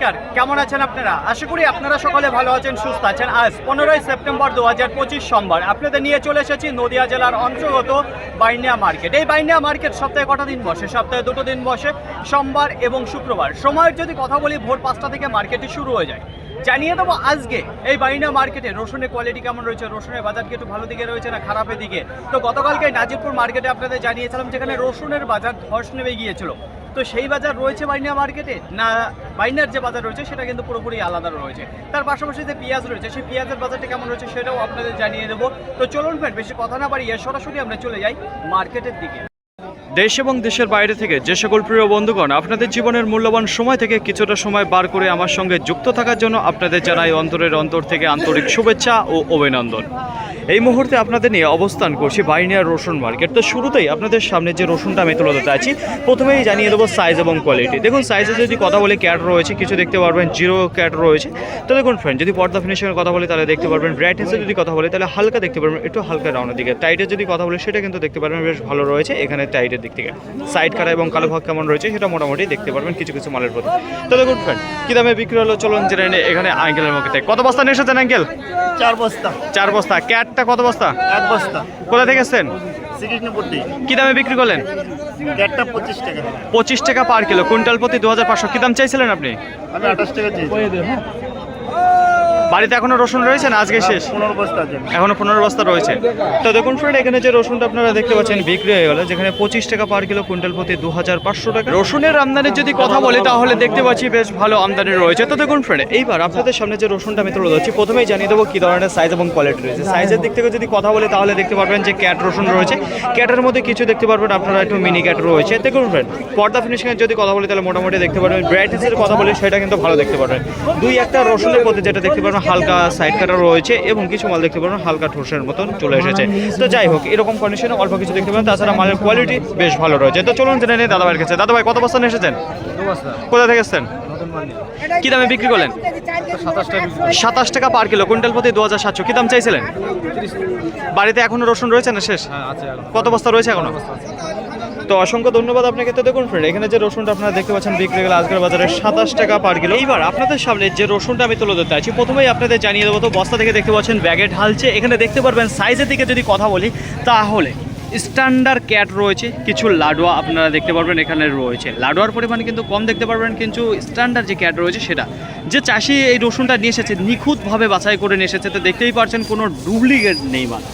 নমস্কার, কেমন আছেন আপনারা? আশা করি আপনারা সকলে ভালো আছেন, সুস্থ আছেন। আজ পনেরোই সেপ্টেম্বর দু হাজার পঁচিশ সোমবার। আপনাদের নিয়ে চলে এসেছি নদিয়া জেলার অন্তর্গত বাইনিয়া মার্কেট। এই বাইনিয়া মার্কেট সপ্তাহে কটা দিন বসে? সপ্তাহে দুটো দিন বসে, সোমবার এবং শুক্রবার। সময়ের যদি কথা বলি, ভোর পাঁচটা থেকে মার্কেটটি শুরু হয়ে যায়। জানিয়ে দেবো আজকে এই বাইনা মার্কেটে রসুনের কোয়ালিটি কেমন রয়েছে, রসুনের বাজার কি একটু ভালো দিকে রয়েছে না খারাপের দিকে? তো গতকালকে নাজিরপুর মার্কেটে আপনাদের জানিয়েছিলাম, যেখানে রসুনের বাজার ধস নেমে গিয়েছিল। তো সেই বাজার রয়েছে বাইনা মার্কেটে? না, বাইনার যে বাজার রয়েছে, সেটা কিন্তু পুরোপুরি আলাদা রয়েছে। তার পাশাপাশি যে পেঁয়াজ রয়েছে, সেই পেঁয়াজের বাজারটা কেমন রয়েছে, সেটাও আপনাদের জানিয়ে দেবো। তো চলুন ফ্রেন্ড বেশি কথা না বাড়িয়ে সরাসরি আমরা চলে যাই মার্কেটের দিকে। দেশ এবং দেশের বাইরে থেকে যে সকল প্রিয় বন্ধুগণ, আপনাদের জীবনের মূল্যবান সময় থেকে কিছুটা সময় বার করে আমার সঙ্গে যুক্ত থাকার জন্য আপনাদের জানাই অন্তরের অন্তর থেকে আন্তরিক শুভেচ্ছা ও অভিনন্দন। এই মুহূর্তে আপনাদের নিয়ে অবস্থান করছি বাইনিয়া রসুন মার্কেট। তো শুরুতেই আপনাদের সামনে যে রসুনটা আমি তুলে দিতে আছি, প্রথমেই জানিয়ে দেবো সাইজ এবং কোয়ালিটি দেখুন সাইজে যদি কথা বলে ক্যাট রয়েছে, কিছু দেখতে পারবেন জিরো ক্যাট রয়েছে। তো দেখুন ফ্রেন্ড যদি পর্দা ফিনিশিংয়ের কথা বলি, তাহলে দেখতে পারবেন ব্রাইটনেসে যদি কথা বলি, তাহলে হালকা দেখতে পারবেন, একটু হালকা রাউন্ডের দিকে। টাইটের যদি কথা বলি, সেটা কিন্তু দেখতে পারবেন, বেশ ভালো রয়েছে, এখানে টাইটের দিক থেকে। সাইড কাটা এবং কালো ভাগ কেমন রয়েছে সেটা মোটামুটি দেখতে পারবেন কিছু কিছু মালের প্রতি। তো দেখুন ফ্রেন্ড কী দামে বিক্রি হলো? চলুন জেনে নিই এখানে আঙ্কেলের মুখে থেকে। কত বস্তা নিয়ে এসেছেন আঙ্কেল? চার বস্তা। চার বস্তা। ক্যাটটা কত বস্তা? এক বস্তা। কোথা থেকে এসছেন? কি দামে বিক্রি করলেন? পঁচিশ টাকা। Per kilo. কুইন্টাল প্রতি দু হাজার পাঁচশো। কি দাম চাইছিলেন আপনি? আমি আঠাশ টাকা বাড়িতে এখনও রসুন রয়েছে না আজকে শেষ? পনেরো বস্তা আছে এখনও পনেরো বস্তা রয়েছে। তো দেখুন ফ্রেন্ড এখানে যে রসুনটা আপনারা দেখতে পাচ্ছেন বিক্রি হয়ে গেল যেখানে পঁচিশ টাকা পার কিলো কুইন্টাল প্রতি দু হাজার পাঁচশো টাকা। রসুনের আমদানির যদি কথা বলি তাহলে দেখতে পাচ্ছি বেশ ভালো আমদানি রয়েছে। তো দেখুন ফ্রেন্ড এইবার আপনাদের সামনে যে রসুনটা আমি তুলে ধরছি প্রথমেই জানিয়ে দেবো কী ধরনের সাইজ এবং কোয়ালিটি রয়েছে। সাইজের দিক থেকে যদি কথা বলি তাহলে দেখতে পারবেন যে ক্যাট রসুন রয়েছে। ক্যাটের মধ্যে কিছু দেখতে পারবেন আপনারা একটু মিনি ক্যাট রয়েছে। দেখুন ফ্রেন্ড পর্দা ফিনিশিংয়ের যদি কথা বলি তাহলে মোটামুটি দেখতে পারবেন ব্রাইটনেসের কথা বলি সেটা কিন্তু ভালো দেখতে পারবেন। দুই একটা রসুনের প্রতি যেটা দেখতে পারবেন হালকা সাইড কাটা রয়েছে এবং কিছু মাল দেখতে পারবেন হালকা ঠোসের মতন চলে এসেছে। তো যাই হোক এরকম কন্ডিশনে অল্প কিছু দেখতে পাবেন তাছাড়া মালের কোয়ালিটি বেশ ভালো রয়েছে। তো চলুন জেনে নিই দাদাভাইয়ের কাছে। দাদাভাই কত বস্তা নিয়ে এসেছেন? কোথা থেকে এসেছেন? কি দামে বিক্রি করলেন? সাতাশ টাকা পার কিলো কুইন্টাল প্রতি দু হাজার সাতশো। কি দাম চাইছিলেন? বাড়িতে এখনও রসুন রয়েছে না শেষ? কত বস্তা রয়েছে এখনও? তো অসংখ্য ধন্যবাদ আপনাকে। তো দেখুন ফ্রেন্ড এখানে যে রসুনটা আপনারা দেখতে পাচ্ছেন বিক্রি গেলে আজকের বাজারে সাতাশ টাকা পার কিলো এইবার আপনাদের সামনে যে রসুনটা আমি তুলে ধরতে আছি, প্রথমেই আপনাদের জানিয়ে দেবো, তো বস্তা থেকে দেখতে পাচ্ছেন ব্যাগে ঢালছে। এখানে দেখতে পারবেন সাইজের দিকে যদি কথা বলি, তাহলে স্ট্যান্ডার্ড ক্যাট রয়েছে, কিছু লাডুয়া আপনারা দেখতে পারবেন এখানে রয়েছে। লাডুয়ার পরিমাণ কিন্তু কম দেখতে পারবেন, কিন্তু স্ট্যান্ডার্ড যে ক্যাট রয়েছে সেটা। যে চাষি এই রসুনটা নিয়ে এসেছে, নিখুঁতভাবে বাছাই করে নিয়ে এসেছে, তো দেখতেই পারছেন কোনো ডুপ্লিকেট নেই মাল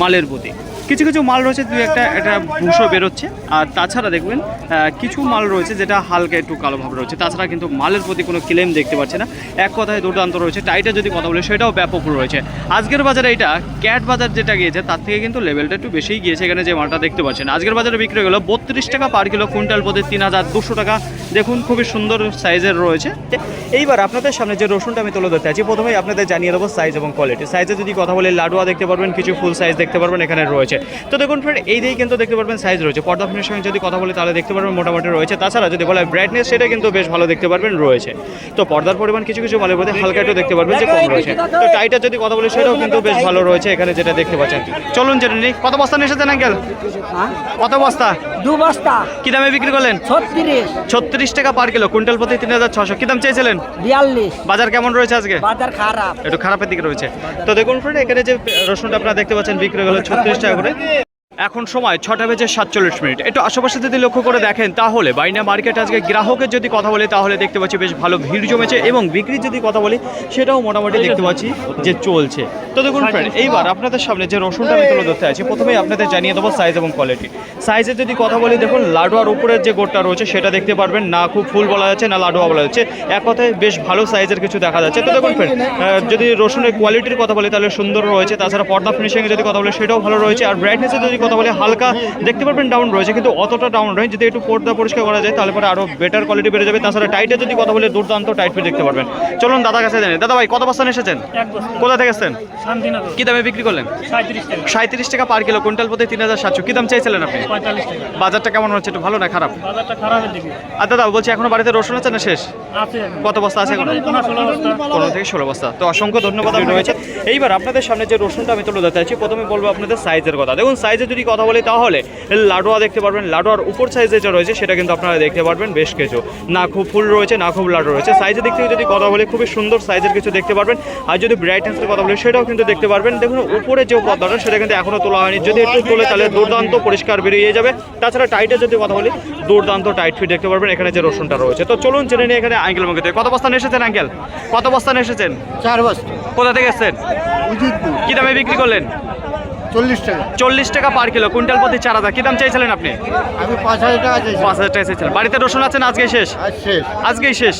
মালের প্রতি কিছু কিছু মাল রয়েছে, দুই একটা একটা ভুষো বেরোচ্ছে। আর তাছাড়া দেখবেন কিছু মাল রয়েছে যেটা হালকা একটু কালোভাবে রয়েছে। তাছাড়া কিন্তু মালের প্রতি কোনো ক্লেম দেখতে পাচ্ছে না। এক কথায় দুর্দান্ত রয়েছে। টাইটা যদি কথা বলি, সেটাও ব্যাপক রয়েছে। আজকের বাজারে এটা ক্যাট বাজার যেটা গিয়েছে, তার থেকে কিন্তু লেভেলটা একটু বেশিই গিয়েছে এখানে যে মালটা দেখতে পাচ্ছেন। আজকের বাজারে বিক্রি হয়ে গেলো বত্রিশ টাকা পার কিলো কুইন্টাল প্রতি তিন হাজার দুশো টাকা। দেখুন খুবই সুন্দর সাইজের রয়েছে। এইবার আপনাদের সামনে যে রসুনটা আমি তুলে ধরতে আছি প্রথমেই আপনাদের জানিয়ে দেবো সাইজ এবং কোয়ালিটি সাইজে যদি কথা বলি লাডুয়া দেখতে পারবেন কিছু ফুল সাইজ দেখতে পারবেন এখানে রয়েছে। তো দেখুন ফ্রেন্ড এই দিকেই কিন্তু দেখতে পারবেন সাইজ রয়েছে। পর্দা ফোনের সঙ্গে যদি কথা বলি তাহলে দেখতে পারবেন মোটামুটি রয়েছে। তাছাড়া যদি বলা ব্রাইটনেস সেটা কিন্তু বেশ ভালো দেখতে পারবেন রয়েছে। তো পর্দার পরিমাণ কিছু কিছু মালের মধ্যে হালকা একটু দেখতে পারবেন যে কম রয়েছে। তো টাইটার যদি কথা বলি সেটাও কিন্তু বেশ ভালো রয়েছে এখানে যেটা দেখতে পাচ্ছেন। চলুন জেনে নিই কত বস্তা নিয়ে এসেছেন আঙ্কেল কত বস্তা? দু বস্তা। কি দামে বিক্রি করলেন? ছত্রিশ। ছত্রিশ টাকা পার কিলো কুইন্টাল প্রতি তিন হাজার ছশো। কি দাম চেয়েছিলেন? বিয়াল্লিশ। বাজার কেমন রয়েছে আজকে? বাজার খারাপ। একটু খারাপের দিকে রয়েছে। তো দেখুন ফ্রেন্ড এখানে যে রসুনটা আপনারা দেখতে পাচ্ছেন বিক্রি হলো ছত্রিশ টাকা করে। এখন সময় ছটা বেজে সাতচল্লিশ মিনিট। একটু আশেপাশে যদি লক্ষ্য করে দেখেন, তাহলে বাইনা মার্কেট আজকে গ্রাহকের যদি কথা বলি, তাহলে দেখতে পাচ্ছি বেশ ভালো ভিড় জমেছে এবং বিক্রির যদি কথা বলি, সেটাও মোটামুটি দেখতে পাচ্ছি যে চলছে। তো দেখুন ফ্রেন্ড এইবার আপনাদের সামনে যে রসুনটা আমি তুলে ধরতে আছি প্রথমেই আপনাদের জানিয়ে দেবো সাইজ এবং কোয়ালিটি সাইজের যদি কথা বলি, দেখুন লাডুয়ার উপরের যে গোটটা রয়েছে, সেটা দেখতে পারবেন। না খুব ফুল বলা যাচ্ছে, না লাডুয়া বলা যাচ্ছে। এক কথায় বেশ ভালো সাইজের কিছু দেখা যাচ্ছে। তো দেখুন ফ্রেন্ড যদি রসুনের কোয়ালিটির কথা বলি, তাহলে সুন্দর রয়েছে। তাছাড়া পর্দা ফিনিশিংয়ে যদি কথা বলি, সেটাও ভালো রয়েছে। আর ব্রাইটনেসের যদি কথা বলি হালকা দেখতে পারবেন ডাউন রয়েছে কিন্তু অতটা ডাউন নয়। যদি একটু পর্দা পরিষ্কার করা যায় তাহলে পরে আরও বেটার কোয়ালিটি বেড়ে যাবে। তাছাড়া টাইটে যদি কথা বলে দুর্দান্ত টাইট ফিট দেখতে পারবেন। চলুন দাদা কাছে জানি। দাদা ভাই কত বস্তা এসেছেন? কোথা থেকে এসেছেন? কি দামে বিক্রি করলেন? সাঁত্রিশ টাকা। পার কিলো কুইন্টাল প্রতি তিন হাজার সাতশো। কি দাম চাইছিলেন আপনি? বাজারটা কেমন হচ্ছে? একটু ভালো না খারাপ? আর দাদা বলছি এখনও বাড়িতে রসুন আছে না শেষ? কত বস্তা আছে এখন? পনেরো থেকে ষোলো বস্তা। তো অসংখ্য ধন্যবাদ রয়েছে এইবার আপনাদের সামনে যে রসুনটা আমি তুলে ধরতে চাইছি প্রথমে বলব আপনাদের সাইজের কথা। দেখুন সাইজে যদি কথা বলি তাহলে লাডোয়া দেখতে পারবেন লাডোয়ার উপর সাইজে যেটা রয়েছে সেটা কিন্তু আপনারা দেখতে পারবেন বেশ কিছু। না খুব ফুল রয়েছে না খুব লাডো রয়েছে। সাইজের দিক থেকে যদি কথা বলি খুবই সুন্দর সাইজের কিছু দেখতে পারবেন। আর যদি ব্রাইটনেসের কথা বলি সেটাও কিন্তু দেখতে পারবেন। দেখুন উপরে যে পর্দাটা সেটা কিন্তু এখনও তোলা হয়নি। যদি একটু তোলে তাহলে দুর্দান্ত পরিষ্কার বেরিয়ে যাবে। তাছাড়া টাইটের যদি কথা বলি দুর্দান্ত টাইট ফিট দেখতে পারবেন। এখানে যে রসুনটা রয়েছে। তো চলুন জেনে নিয়ে এখানে আঙ্কেল মুখে কত বস্তান এসেছেন আঙ্কেল? কত বস্তান এসেছেন? চার বস্তা। কোথা থেকে এসেছেন? কি দামে বিক্রি করলেন? চল্লিশ টাকা। চল্লিশ টাকা পার কিলো কুইন্টাল প্রতি চার হাজার। কি দাম চাইছিলেন আপনি? আমি পাঁচ হাজার টাকা চাইছি পাঁচ হাজার টাকা চাইছিলেন। বাড়িতে রসুন আছেন আজকে শেষ? শেষ। আজকেই শেষ।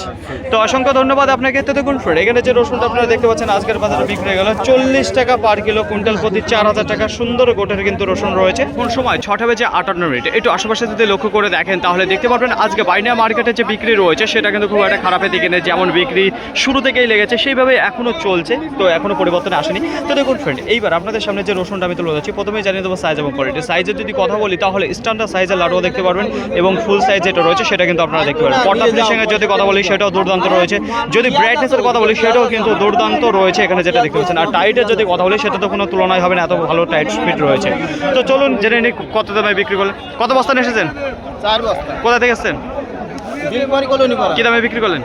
তো অসংখ্য ধন্যবাদ আপনাকে। তো দেখুন ফ্রেন্ড এখানে যে রসুনটা আপনারা দেখতে পাচ্ছেন আজকের বাজারে বিক্রি হয়ে গেল চল্লিশ টাকা পার কিলো কুইন্টাল প্রতি চার হাজার টাকা। সুন্দর গোটের কিন্তু রসুন রয়েছে। কোন সময়? ছটা বেজে আটান্ন মিনিট। একটু আশেপাশে যদি লক্ষ্য করে দেখেন তাহলে দেখতে পারবেন আজকে বাইনা মার্কেটে যে বিক্রি রয়েছে সেটা কিন্তু খুব একটা খারাপের দিকে নেই। যেমন বিক্রি শুরু থেকেই লেগেছে সেইভাবে এখনও চলছে। তো এখনও পরিবর্তন আসেনি। তো দেখুন ফ্রেন্ড এইবার আপনাদের সামনে যে রসুনটা আমি তুলে যাচ্ছি প্রথমেই জানিয়ে দেবো সাইজ এবং কোয়ালিটি সাইজের যদি কথা বলি তাহলে স্ট্যান্ডার্ড সাইজের লাডুও দেখতে পারবেন এবং ফুল সাইজ যেটা রয়েছে সেটা কিন্তু আপনারা দেখতে পারবেন। পর্দা ফিনিশিংয়ের যদি কথা বলি সেটাও দুর্দান্ত রয়েছে। যদি ব্রাইটনেসের কথা বলি সেটাও কিন্তু দুর্দান্ত রয়েছে এখানে যেটা দেখতে পাচ্ছেন। আর টাইটের যদি কথা বলি সেটা তো কোনো তুলনায় হবে না এত ভালো টাইট স্পিড রয়েছে। তো চলুন জেনে নিই কত দামে বিক্রি করলেন। কত বস্তা নিয়ে এসেছেন? চার বস্তা। কোথা থেকে এসেছেন? কি দামে বিক্রি করলেন?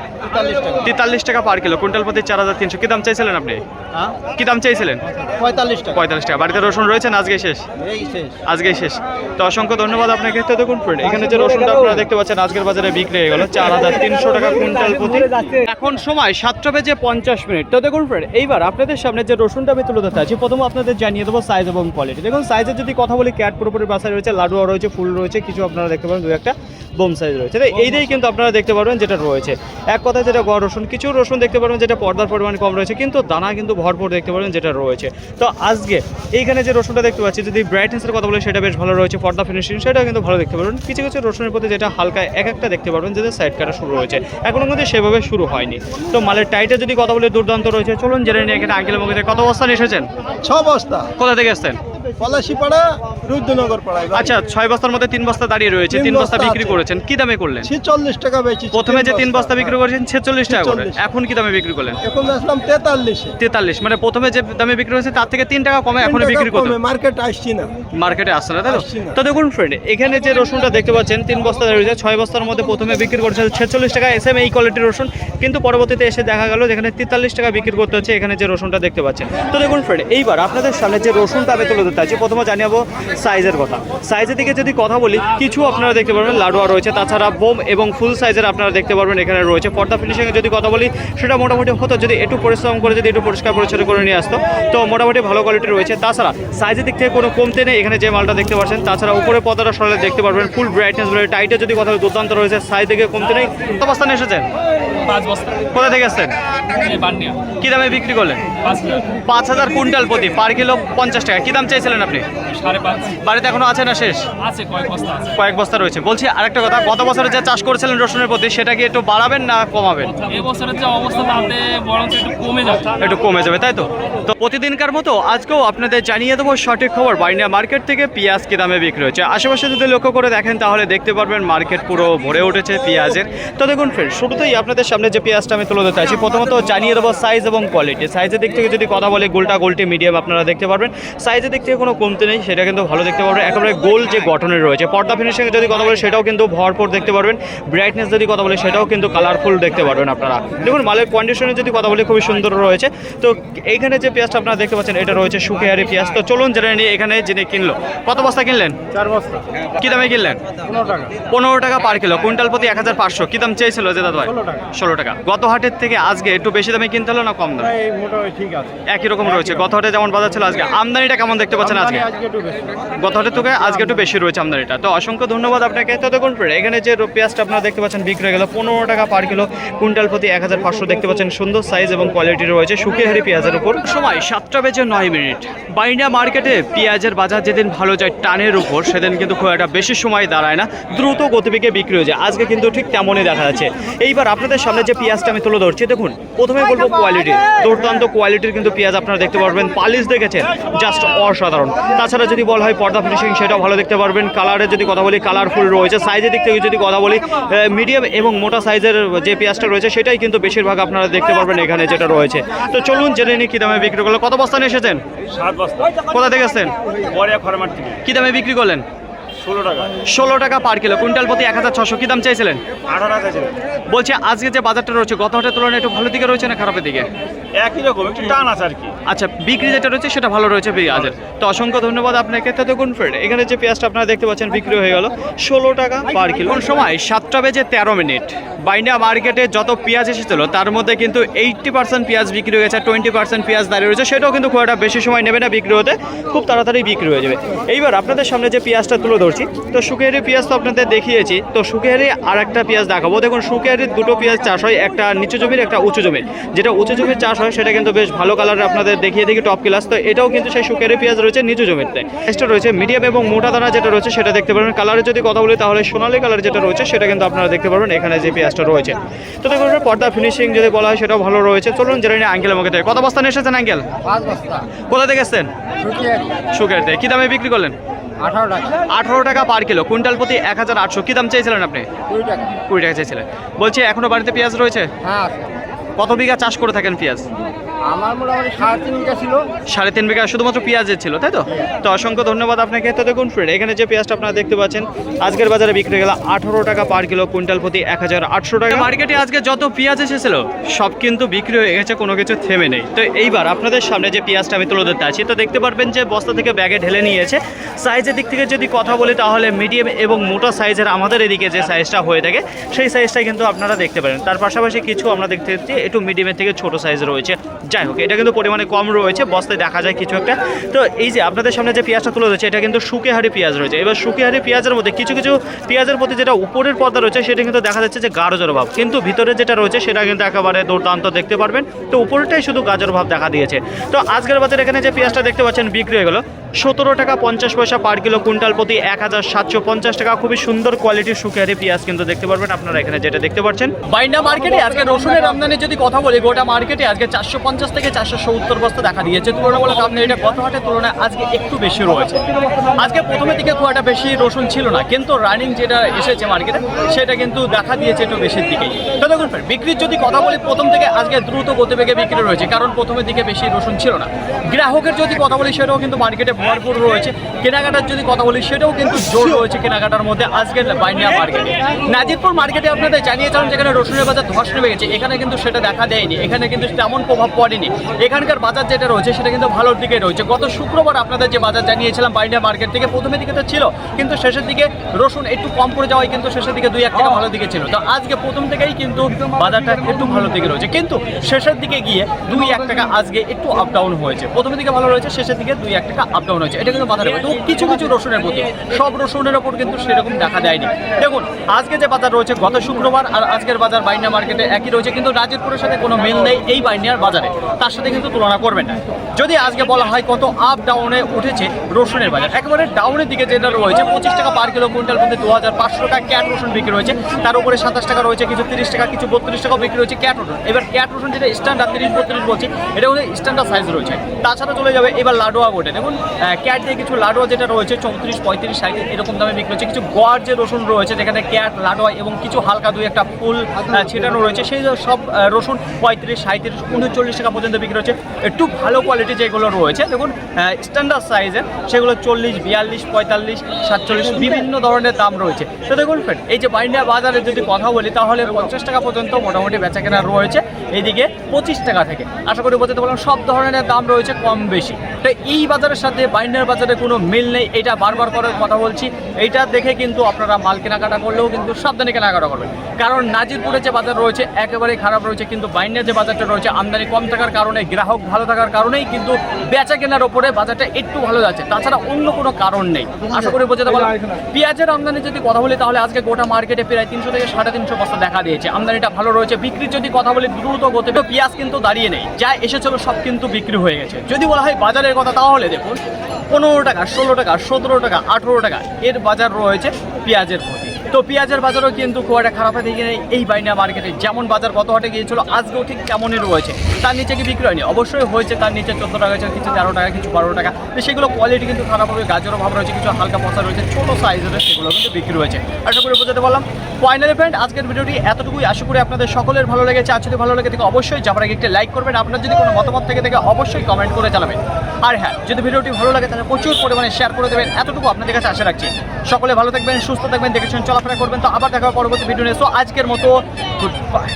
তেতাল্লিশ টাকা। পার কিলো কুইন্টাল প্রতি চার হাজার তিনশো। কি দাম চাইছিলেন আপনি? হ্যাঁ? কি দাম চাইছিলেন? পঁয়তাল্লিশ টাকা। পঁয়তাল্লিশ টাকা। বাড়িতে রসুন রয়েছেন আজকে শেষ? এই শেষ। আজকেই শেষ। তো অসংখ্য ধন্যবাদ আপনাকে। তো দেখুন ফ্রেন্ড এখানে যে রসুনটা আপনারা দেখতে পাচ্ছেন আজকের বাজারে বিক্রি হয়ে গেল চার হাজার তিনশো টাকা কুইন্টাল প্রতি। এখন সময় সাতটা বেজে পঞ্চাশ মিনিট। তো দেখুন ফ্রেন্ড এইবার আপনাদের সামনে যে রসুনটা আমি তুলে ধরতে আছি প্রথম আপনাদের জানিয়ে দেবো সাইজ এবং কোয়ালিটি দেখুন সাইজের যদি কথা বলি ক্যাট পুরোপুরি বাসায় রয়েছে লাডুয়া রয়েছে ফুল রয়েছে কিছু আপনারা দেখতে পারেন দু একটা বোম সাইজ রয়েছে। এই দিয়েই কিন্তু আপনারা দেখতে পারবেন যেটা রয়েছে। এক কথায় যেটা গড় রসুন কিছু রসুন দেখতে পারবেন যেটা পর্দার পরিমাণ কম রয়েছে কিন্তু দানা কিন্তু ভরপুর দেখতে পারবেন যেটা রয়েছে। তো আজকে এইখানে যে রসুনটা দেখতে পাচ্ছি যদি ব্রাইটনেসের কথা বলে সেটা বেশ ভালো রয়েছে পর্দা ফিনিশিং সেটা কিন্তু ভালো দেখতে পারবেন। কিছু কিছু রসুনের প্রতি যেটা হালকা এক একটা দেখতে পারবেন যেটা সাইড কাটা শুরু হয়েছে। এখনও কিন্তু সেভাবে শুরু হয়নি। তো মালের টাইটে যদি কথা বলে দুর্দান্ত রয়েছে। চলুন জেনে নিয়ে এখানে আঙ্কেল মুখে কত অবস্থান এসেছেন? ছ বস্তা। কোথা থেকে এসেছেন? পলাশি পাড়া রুদ্রনগর পাড়ায় আচ্ছা ছয় বস্তার মধ্যে তিন বস্তা দাঁড়িয়ে রয়েছে তিন বস্তা বিক্রি করেছেন কি দামে করলেন? ছিচল্লিশ টাকা বেচি প্রথমে যে তিন বস্তা বিক্রি করেছেন ছেচল্লিশ টাকা করে। এখন কি দামে বিক্রি করলেন? এখন আসলাম তেতাল্লিশে। তেতাল্লিশ মানে প্রথমে যে দামে বিক্রি হয়েছে তার থেকে তিন টাকা কমে এখন বিক্রি করতে মার্কেট আসছি না। মার্কেটে আসছে না তাই তো? দেখুন ফ্রেন্ড এখানে যে রসুনটা দেখতে পাচ্ছেন তিন বস্তা রয়েছে ছয় বস্তার মধ্যে প্রথমে বিক্রি করছে ছেচল্লিশ টাকা এস এম এই কোয়ালিটির রসুন। কিন্তু পরবর্তীতে এসে দেখা গেল যেখানে তেতাল্লিশ টাকা বিক্রি করতে হচ্ছে এখানে যে রসুনটা দেখতে পাচ্ছেন। তো দেখুন ফ্রেন্ড এইবার আপনাদের সামনে যে রসুনটা আমি তুলে ধরতে আছি প্রথমে জানাব সাইজের কথা। সাইজের দিকে যদি কথা বলি কিছু আপনারা দেখতে পারবেন লাডুয়া রয়েছে। তাছাড়া বোম এবং ফুল সাইজের আপনারা দেখতে পারবেন এখানে রয়েছে পর্দা ফিনিশিংয়ে যদি কথা বলি সেটা মোটামুটি হতো যদি একটু পরিশ্রম করে যদি একটু পরিষ্কার পরিচ্ছন্ন করে নিয়ে আসতো। তো মোটামুটি ভালো কোয়ালিটি রয়েছে। তাছাড়া সাইজের দিক থেকে কোনো কমতে নেই। এখানে যে মালটা দেখতে পাচ্ছেন তাছাড়া উপরে পর্দাটা সরলে দেখতে পারবেন ফুল ব্রাইটনেস রয়েছে। টাইটে যদি কথা দুর্দান্ত রয়েছে। সাইজ দিকে কমতে নেই। কত অবস্থানে এসেছেন? পাঁচ বস্তা। কোথা থেকে আসছেন কি দামে বিক্রি করলেন? পাঁচ হাজার কুইন্টাল প্রতি। পার কিলো পঞ্চাশ টাকা। কি দাম চাইছিলেন আপনি? সাড়ে পাঁচ। বাড়িতে এখনও আছে না শেষ? আছে কয়েক বস্তা আছে। কয়েক বস্তা রয়েছে। বলছি আরেকটা কথা গত বছরে যে চাষ করেছিলেন রসুনের প্রতি সেটা কি একটু বাড়াবেন না কমাবেন? এবছরের বছরের যে অবস্থা তাতে বরং একটু কমে যাবে। একটু কমে যাবে তাই তো? তো প্রতিদিনকার মতো আজকেও আপনাদের জানিয়ে দেবো সঠিক খবর। বাইন্ডিয়া মার্কেট থেকে পেঁয়াজ কি দামে বিক্রি হচ্ছে। আশেপাশে যদি লক্ষ্য করে দেখেন, তাহলে দেখতে পারবেন মার্কেট পুরো ভরে উঠেছে পেঁয়াজের। তো দেখুন ফ্রেন্ড শুরুতেই আপনাদের সামনে যে পেঁয়াজটা আমি তুলে দিতে আছি প্রথমত জানিয়ে দেবো সাইজ এবং কোয়ালিটি সাইজের দিক থেকে যদি কথা বলি, গোলটা গোলটি মিডিয়াম আপনারা দেখতে পারবেন। সাইজের দিক থেকে কোনো কমতে নেই, সেটা কিন্তু ভালো দেখতে পারবেন। একেবারে গোল যে গঠনের রয়েছে, পর্দা ফিনিশিংয়ে যদি কথা বলি, সেটাও কিন্তু ভরপুর দেখতে পারবেন। ব্রাইটনেস যদি কথা বলি, সেটাও কিন্তু কালারফুল দেখতে পারবেন আপনারা। দেখুন, মালের কন্ডিশনে যদি কথা বলি, খুবই সুন্দর রয়েছে। তো এইখানে যে পেঁয়াজটা আপনারা দেখতে পাচ্ছেন এটা রয়েছে সুখেহারি পেঁয়াজ। তো চলুন জেনে নিয়ে এখানে যিনি কিনলো। কত বস্তা কিনলেন? চার বস্তা। কী দামে কিনলেন? পনেরো টাকা। পনেরো টাকা পার কিলো। কুইন্টাল প্রতি এক হাজার পাঁচশো। কি দাম চেয়েছিল যে দাদা ভাই? ষোলো টাকা। গত হাটের থেকে আজকে একটু বেশি দামে কিনতে হলো না কম দাম? একই রকম রয়েছে। গত হাটে যেমন বাজার ছিল আজকে। আমদানিটা কেমন দেখতে পাচ্ছেন আজকে? গত হাটের থেকে আজকে একটু বেশি রয়েছে আমদানিটা। তো অসংখ্য ধন্যবাদ আপনাকে। তো দেখুন friend, এখানে যে পেঁয়াজটা আপনারা দেখতে পাচ্ছেন বিক্রি হয়ে গেল পনেরো টাকা পার কিলো। কুইন্টাল প্রতি এক হাজার পাঁচশো দেখতে পাচ্ছেন। সুন্দর সাইজ এবং কোয়ালিটি রয়েছে। শুকিয়ে পেঁয়াজের উপর। সময় সাতটা বেজে নয় মিনিট। বাইন্ডিয়া মার্কেটে পেঁয়াজের বাজার যেদিন ভালো যায় টানের উপর সেদিন কিন্তু খুব একটা বেশি সময় দাঁড়ায় না। দ্রুত গতিবেগে বিক্রি হয়ে যায়। আজকে কিন্তু ঠিক তেমনই দেখা যাচ্ছে। এইবার আপনাদের সামনে যে পেঁয়াজটা আমি তুলে ধরছি দেখুন প্রথমে বলব কোয়ালিটি দুর্দান্ত কোয়ালিটির কিন্তু পেঁয়াজ আপনারা দেখতে পারবেন। পালিশ দেখেছেন জাস্ট অসাধারণ। অসাধারণ তাছাড়া যদি বলা হয় পর্দা ফিনিশিং সেটাও ভালো দেখতে পারবেন। কালারের যদি কথা বলি কালারফুল রয়েছে। সাইজের দিক থেকে যদি কথা বলি মিডিয়াম এবং মোটা সাইজের যে পেঁয়াজটা রয়েছে সেটাই কিন্তু বেশিরভাগ আপনারা দেখতে পারবেন এখানে যেটা রয়েছে। তো চলুন জেনে নিই কী দামে বিক্রি করল কত বস্তা নিয়ে এসেছেন? সাত বস্তা। কোথা থেকে এসেছেন? কী দামে বিক্রি করলেন? ষোলো টাকা। ষোলো টাকা পার কিলো। কুইন্টাল প্রতি এক হাজার ছশো কী দাম চাইছিলেন? আঠারো টাকা ছিল। বলছি আজকে যে বাজারটা রয়েছে গত হাটের তুলনায় একটু ভালো দিকে রয়েছে না খারাপের দিকে? একই রকম একটু টান আছে আর কি। আচ্ছা বিক্রি যেটা রয়েছে সেটা ভালো রয়েছে পেঁয়াজের তো অসংখ্য ধন্যবাদ আপনাকে। তো দেখুন ফ্রেন্ড এখানে যে পেঁয়াজটা আপনারা দেখতে পাচ্ছেন বিক্রি হয়ে গেল। ষোলো টাকা পার কিলো। কোন সময়? সাতটা বেজে তেরো মিনিট। বাইন্ডা মার্কেটে যত পেঁয়াজ এসেছিল তার মধ্যে কিন্তু এইটটি পার্সেন্ট পেঁয়াজ বিক্রি হয়ে গেছে টোয়েন্টি পার্সেন্ট পেঁয়াজ দাঁড়িয়ে রয়েছে। সেটাও কিন্তু খুব একটা বেশি সময় নেবে না বিক্রি হতে। খুব তাড়াতাড়ি বিক্রি হয়ে যাবে। এইবার আপনাদের সামনে যে পেঁয়াজটা তুলে ধরছি তো সুকেহারি পেঁয়াজ তো আপনাদের দেখিয়েছি। তো সুকেহারি আর একটা পেঁয়াজ দেখাবো। দেখুন সুকেহারির দুটো পেঁয়াজ চাষ হয় একটা নিচু জমির একটা উঁচু জমির। যেটা উঁচু জমির চাষ হয় সেটা কিন্তু বেশ ভালো কালার আপনাদের দেখিয়ে দেখি টপ ক্লাস তো এটাও কিন্তু সেই সুকেহারি পেঁয়াজ রয়েছে নিচু জমিতে। এক্সট্রা রয়েছে মিডিয়াম এবং মোটা দানা যেটা রয়েছে সেটা দেখতে পারবেন। কালারের যদি কথা বলি তাহলে সোনালি কালার যেটা রয়েছে সেটা কিন্তু আপনারা দেখতে পারবেন এখানে যে পেঁয়াজটা রয়েছে। তো দেখুন পর্দা ফিনিশিং যদি বলা হয় সেটাও ভালো রয়েছে। চলুন জেনে নিয়ে আঙ্কেল আমাকে কত বস্তা নিয়ে এসেছেন আঙ্কেল কোথা থেকে এসেছেন? সুখের কী দামে বিক্রি করলেন? আঠারো টাকা। আঠারো টাকা পার কিলো। কুইন্টাল প্রতি এক হাজার আটশো। কী দাম চেয়েছিলেন আপনি? কুড়ি টাকা। কুড়ি টাকা চেয়েছিলেন। বলছি এখনও বাড়িতে পেঁয়াজ রয়েছে? হ্যাঁ। কত বিঘা চাষ করে থাকেন পেঁয়াজ? আমার মোটামুটি সাড়ে তিন বিঘা ছিল। সাড়ে তিন বিঘা শুধুমাত্র পেঁয়াজের ছিল তাই তো? তো অসংখ্য ধন্যবাদ আপনাকে। তো দেখুন ফ্রেন্ড এখানে যে পেঁয়াজটা আপনারা দেখতে পাচ্ছেন আজকের বাজারে বিক্রি গেল আঠারো টাকা পার কিলো কুইন্টাল প্রতি এক হাজার আটশো টাকা। মার্কেটে আজকে যত পেঁয়াজ এসেছিল সব কিন্তু বিক্রি হয়ে গেছে কোনো কিছু থেমে নেই। তো এইবার আপনাদের সামনে যে পেঁয়াজটা আমি তুলে ধরতে আছি তো দেখতে পারবেন যে বস্তা থেকে ব্যাগে ঢেলে নিয়েছে। সাইজের দিক থেকে যদি কথা বলি তাহলে মিডিয়াম এবং মোটা সাইজের আমাদের এদিকে যে সাইজটা হয়ে থাকে সেই সাইজটা কিন্তু আপনারা দেখতে পারেন। তার পাশাপাশি কিছু আমরা দেখতে পাচ্ছি একটু মিডিয়ামের থেকে ছোট সাইজ রয়েছে। যাই হোক, এটা কিন্তু পরিমাণে কম রয়েছে, বস্তায় দেখা যায় কিছু একটা। তো এই যে আপনাদের সামনে যে পেঁয়াজটা তুলে রয়েছে এটা কিন্তু শুকেহারি পেঁয়াজ রয়েছে। এবার শুকেহারি পেঁয়াজের মধ্যে কিছু কিছু পেঁয়াজের প্রতি যেটা উপরের পর্দা রয়েছে, সেটা কিন্তু দেখা যাচ্ছে যে গাজর ভাব। কিন্তু ভিতরে যেটা রয়েছে, সেটা কিন্তু একেবারে দুর্দান্ত দেখতে পারবেন। তো উপরটাই শুধু গাজর ভাব দেখা দিয়েছে। তো আজকের বাজার এখানে যে পেঁয়াজটা দেখতে পাচ্ছেন, বিক্রি হয়ে গেল। সতেরো টাকা পঞ্চাশ পয়সা পার কিলো কুইন্টাল প্রতি এক হাজার সাতশো পঞ্চাশ টাকা। খুবই সুন্দর কোয়ালিটির সুখেরি পেঁয়াজ কিন্তু দেখতে পারবেন আপনারা এখানে যেটা দেখতে পাচ্ছেন। বাইন্ডা মার্কেটে আজকে রসুনের আমদানি যদি কথা বলি, গোটা মার্কেটে আজকে চারশো পঞ্চাশ থেকে চারশো সত্তর বস্তা দেখা দিয়েছে। তুলনামূলক এটা গত হাটের তুলনায় আজকে একটু বেশি রয়েছে। আজকে প্রথমের দিকে খুব একটা বেশি রসুন ছিল না, কিন্তু রানিং যেটা এসেছে মার্কেটে, সেটা কিন্তু দেখা দিয়েছে একটু বেশির দিকেই। তো দেখুন বিক্রির যদি কথা বলি, প্রথম থেকে আজকে দ্রুত গতিবেগে বিক্রি রয়েছে, কারণ প্রথমের দিকে বেশি রসুন ছিল না। গ্রাহকের যদি কথা বলি, সেটাও কিন্তু মার্কেটে ভরপুর রয়েছে। কেনাকাটার যদি কথা বলি, সেটাও কিন্তু জোর রয়েছে কেনাকাটার মধ্যে আজকের বাইন্ডিয়া মার্কেটে। নাজিরপুর মার্কেটে আপনাদের জানিয়েছিলাম, যেখানে রসুনের বাজার ধস নেমে গেছে। এখানে কিন্তু সেটা দেখা দেয়নি। এখানে কিন্তু তেমন প্রভাব পড়েনি। এখানকার বাজার যেটা রয়েছে, সেটা কিন্তু ভালোর দিকে রয়েছে। গত শুক্রবার আপনাদের যে বাজার জানিয়েছিলাম, বাইন্ডিয়া মার্কেট থেকে প্রথমের দিকে তো ছিল, কিন্তু শেষের দিকে রসুন একটু কম পড়ে যাওয়ায় কিন্তু শেষের দিকে দুই এক টাকা ভালো দিকে ছিল। তো আজকে প্রথম থেকেই কিন্তু বাজারটা একটু ভালো দিকে রয়েছে। কিন্তু শেষের দিকে গিয়ে দুই এক টাকা আজকে একটু আপ ডাউন হয়েছে। প্রথমের দিকে ভালো রয়েছে, শেষের দিকে দুই এক টাকা আপ ডাউন হয়েছে এটা কিন্তু বাজারে তো কিছু কিছু রসুনের প্রতি। সব রসুনের ওপর কিন্তু সেরকম দেখা যায়নি। দেখুন, আজকে যে বাজার রয়েছে, গত শুক্রবার আর আজকের বাজার বাইন্ডিয়া মার্কেটে একই রয়েছে, কিন্তু নাজিরপুরের সাথে কোনো মিল নেই এই বাইন্ডিয়ার বাজারে। তার সাথে কিন্তু তুলনা করবেন না। যদি আজকে বলা হয় কত আপ ডাউনে উঠেছে রসুনের বাজার, একেবারে ডাউনের দিকে যেটা রয়েছে, পঁচিশ টাকা পার কিলো কুইন্টাল মধ্যে দু হাজার পাঁচশো টাকা ক্যাট রসুন বিক্রি রয়েছে তার উপরে সাতাশ টাকা রয়েছে, কিছু তিরিশ টাকা, কিছু বত্রিশ টাকা বিক্রি রয়েছে ক্যাট রসুন। এবার ক্যাট রসুন যেটা স্ট্যান্ডার্ড তিরিশ, বত্রিশ বলছি, এটা হচ্ছে স্ট্যান্ডার্ড সাইজ রয়েছে। তাছাড়া চলে যাবে এবার লাডোয়া গোটে দেখুন ক্যাট দিয়ে কিছু লাডোয়া যেটা রয়েছে, চৌত্রিশ, পঁয়ত্রিশ, ষাট, এরকম দামে বিক্রি হচ্ছে। কিছু গোয়ার যে রসুন রয়েছে, যেখানে ক্যাট লাডোয়া এবং কিছু হালকা দুই একটা ফুল ছেটানো রয়েছে, সেই সব রসুন পঁয়ত্রিশ সাঁত্রিশ উনচল্লিশ টাকা পর্যন্ত বিক্রি হচ্ছে। একটু ভালো কোয়ালিটি যেগুলো রয়েছে, দেখুন স্ট্যান্ডার্ড সাইজের সেগুলো চল্লিশ, বিয়াল্লিশ, পঁয়তাল্লিশ, সাতচল্লিশ, বিভিন্ন ধরনের দাম রয়েছে। তো দেখুন ফ্রেন্ড এই যে বাইন্ডিয়া বাজারে যদি কথা বলি, তাহলে পঞ্চাশ টাকা পর্যন্ত মোটামুটি বেচা কেনা রয়েছে। এইদিকে পঁচিশ টাকা থেকে। আশা করি বলতে পারলাম, সব ধরনের দাম রয়েছে, কম বেশি। তো এই বাজারের সাথে বাইন্ডার বাজারে কোনো মিল নেই, এটা বারবার করে কথা বলছি। এইটা দেখে কিন্তু আপনারা মাল কেনাকাটা করলেও কিন্তু সাবধানে কেনাকাটা করবেন। কারণ নাজিরপুরে যে বাজার রয়েছে, একেবারেই খারাপ রয়েছে, কিন্তু বাইন্ডার যে বাজারটা রয়েছে, আমদানি কম থাকার কারণে, গ্রাহক ভালো থাকার কারণেই কিন্তু বেচা কেনার ওপরে বাজারটা একটু ভালো যাচ্ছে। তাছাড়া অন্য কোনো কারণ নেই। আশা করি বোঝাতে পারলাম। পেঁয়াজের আমদানি যদি কথা বলি, তাহলে আজকে গোটা মার্কেটে প্রায় তিনশো থেকে সাড়ে তিনশো বস্তা দেখা দিয়েছে। আমদানিটা ভালো রয়েছে। বিক্রির যদি কথা বলি, দ্রুত গতি তো পেঁয়াজ কিন্তু দাঁড়িয়ে নেই। যা এসেছিল সব কিন্তু বিক্রি হয়ে গেছে। যদি বলা হয় বাজারের কথা, তাহলে দেখুন পনেরো টাকা, ষোলো টাকা, সতেরো টাকা, আঠেরো টাকা। এর বাজার রয়েছে পেঁয়াজের প্রতি। তো পেঁয়াজের বাজারও কিন্তু খুব একটা খারাপ দিকে নেই এই বাইনা মার্কেটে যেমন বাজার কত হাটে গিয়েছিল, আজকেও ঠিক তেমনই রয়েছে। তার নিচে কি বিক্রি হয়নি অবশ্যই হয়েছে, তার নিচে চোদ্দ টাকা হয়েছে, কিছু তেরো টাকা, কিছু বারো টাকা। তো সেগুলো কোয়ালিটি কিন্তু খারাপ হবে গাজরও ভাব রয়েছে, কিছু হালকা পচা রয়েছে, ছোটো সাইজের সেগুলো কিন্তু বিক্রি হয়েছে। আশা করি বোঝাতে পারলাম। ফাইনালি ফ্রেন্ড আজকের ভিডিওটি এতটুকুই। আশা করি আপনাদের সকলের ভালো লেগেছে। আর যদি ভালো লেগে থেকে, অবশ্যই যাবার আগে একটি লাইক করবেন। আপনার যদি কোনো মতামত থেকে থেকে, অবশ্যই কমেন্ট করে জানাবেন। আর হ্যাঁ যদি ভিডিওটি ভালো লাগে, তাহলে প্রচুর পরিমাণে শেয়ার করে দেবেন। এতটুকু আপনাদের কাছে আশা রাখছি। সকলে ভালো থাকবেন, সুস্থ থাকবেন, দেখেছেন, চলাফেরা করবেন। তো আবার দেখা পরবর্তী ভিডিও নিয়ে। আজকের মতো গুড বাই